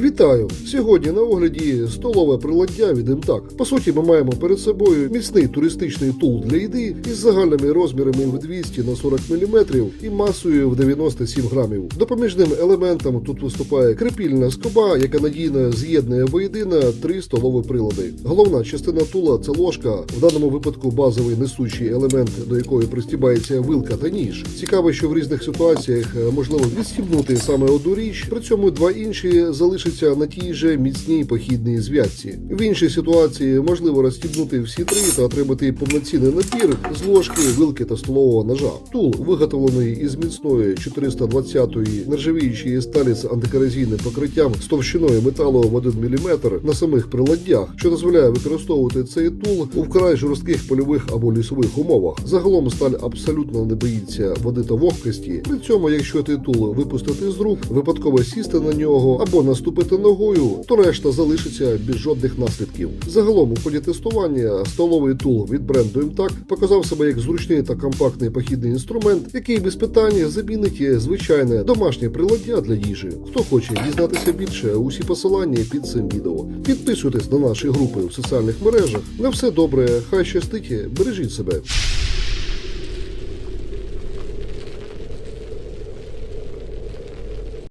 Вітаю! Сьогодні на огляді столове приладдя від МТАК. По суті, ми маємо перед собою міцний туристичний тул для їди із загальними розмірами в 200 на 40 мм і масою в 97 грамів. Допоміжним елементом тут виступає крепільна скоба, яка надійно з'єднує воєдино три столові прилади. Головна частина тула це ложка, в даному випадку базовий несучий елемент, до якої пристібається вилка та ніж. Цікаво, що в різних ситуаціях е, можливо відстібнути саме одну річ, при цьому два інші залишаться на тій же міцній похідній зв'язці. В іншій ситуації можливо розстібнути всі три та отримати повноцінний набір з ложки, вилки та столового ножа. Тул виготовлений із міцної 420-ї нержавіючої сталі з антикорозійним покриттям з товщиною металу в 1 мм на самих приладдях, що дозволяє використовувати цей тул у вкрай жорстких польових або лісових умовах. Загалом сталь абсолютно не боїться води та вогкості. При цьому, якщо цей тул випустити з рук, випадково сісти на нього або наступити ногою, то решта залишиться без жодних наслідків. Загалом у ході тестування столовий тул від бренду МТАК показав себе як зручний та компактний похідний інструмент, який без питань замінить звичайне домашнє приладдя для їжі. Хто хоче дізнатися більше, усі посилання під цим відео. Підписуйтесь на наші групи в соціальних мережах. На все добре, хай щастить, бережіть себе.